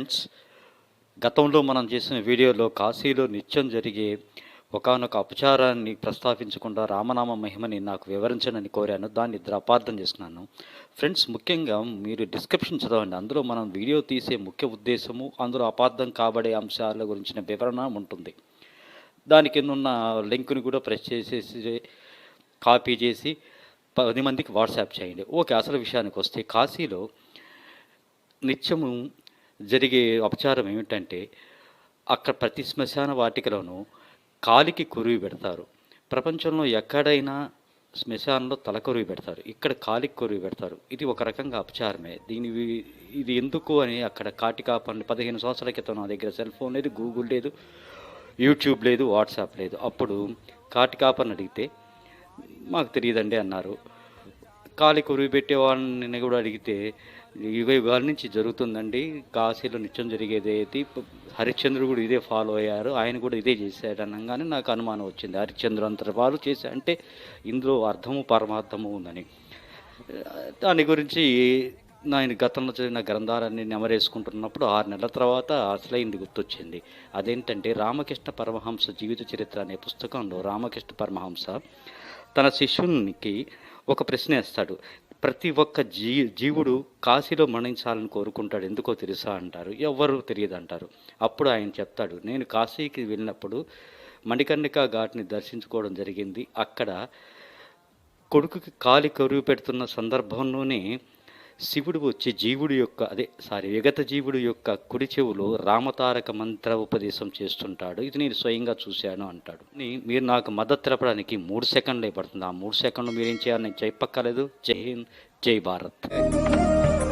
Friends గతంలో మనం చేసిన వీడియోలో కాశీలో నిత్యం జరిగే ఒకానొక అపచారాన్ని ప్రస్తావించకుండా రామనామ మహిమని నాకు వివరించనని కోరాను. దాన్ని ద్రపార్థం చేస్తున్నాను. ఫ్రెండ్స్ ముఖ్యంగా మీరు డిస్క్రిప్షన్ చదవండి. అందులో మనం వీడియో తీసే ముఖ్య ఉద్దేశము అందులో అపార్థం కాబడే అంశాల గురించిన వివరణ ఉంటుంది. దాని కింద ఉన్న లింక్ని కూడా ప్రెస్ చేసేసి కాపీ చేసి పది మందికి వాట్సాప్ చేయండి. ఓకే అసలు విషయానికి వస్తే కాశీలో నిత్యము జరిగే అపచారం ఏమిటంటే అక్కడ ప్రతి శ్మశాన వాటికలోనూ కాలికి కురువి పెడతారు. ప్రపంచంలో ఎక్కడైనా శ్మశానంలో తలకొరువి పెడతారు. ఇక్కడ కాలికి కొరువి పెడతారు. ఇది ఒక రకంగా అపచారమే. దీని ఇది ఎందుకు అని అక్కడ కాటికా పనులు పదిహేను సంవత్సరాల క్రితం నా దగ్గర సెల్ ఫోన్ లేదు గూగుల్ లేదు యూట్యూబ్ లేదు వాట్సాప్ లేదు. అప్పుడు కాటికాపని అడిగితే మాకు తెలియదండి అన్నారు. కాలి కొరువు పెట్టేవాడిని కూడా అడిగితే యుగ యుగాల నుంచి జరుగుతుందండి. కాశీలో నిత్యం జరిగేది అయితే హరిశ్చంద్రుడు కూడా ఇదే ఫాలో అయ్యారు. ఆయన కూడా ఇదే చేశాడు అనగానే నాకు అనుమానం వచ్చింది. హరిశ్చంద్రు అంత ఫాలో చేశా అంటే ఇందులో అర్థము పరమార్థము ఉందని. దాని గురించి నేను గతంలో చదివిన గ్రంథాలన్నీ నెమరేసుకుంటున్నప్పుడు ఆరు నెలల తర్వాత అసలైంది గుర్తొచ్చింది. అదేంటంటే రామకృష్ణ పరమహంస జీవిత చరిత్ర అనే పుస్తకంలో రామకృష్ణ పరమహంస తన శిష్యునికి ఒక ప్రశ్న వేస్తాడు. ప్రతి ఒక్క జీ జీవుడు కాశీలో మరణించాలని కోరుకుంటాడు. ఎందుకో తెలుసా అంటారు? ఎవ్వరు తెలియదు అంటారు. అప్పుడు ఆయన చెప్తాడు నేను కాశీకి వెళ్ళినప్పుడు మణికర్ణిక ఘాట్ని దర్శించుకోవడం జరిగింది. అక్కడ కొడుకుకి కాలి కరువు పెడుతున్న సందర్భంలోనే శివుడు వచ్చి జీవుడి యొక్క అదే సారీ విగత జీవుడు యొక్క కుడి చెవులో రామతారక మంత్ర ఉపదేశం చేస్తుంటాడు. ఇది నేను స్వయంగా చూశాను అంటాడు. మీరు నాకు మద్దతు తెలపడానికి మూడు సెకండ్లే పడుతుంది. ఆ మూడు సెకండ్లు మీరు ఏం చేయాలని నేను చెప్పక్కర్లేదు. జై హింద్ జై భారత్.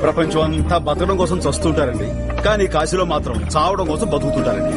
ప్రపంచం అంతా బతకడం కోసం చస్తుంటారండి. కానీ కాశీలో మాత్రం చావడం కోసం బతుకుతుంటారండి.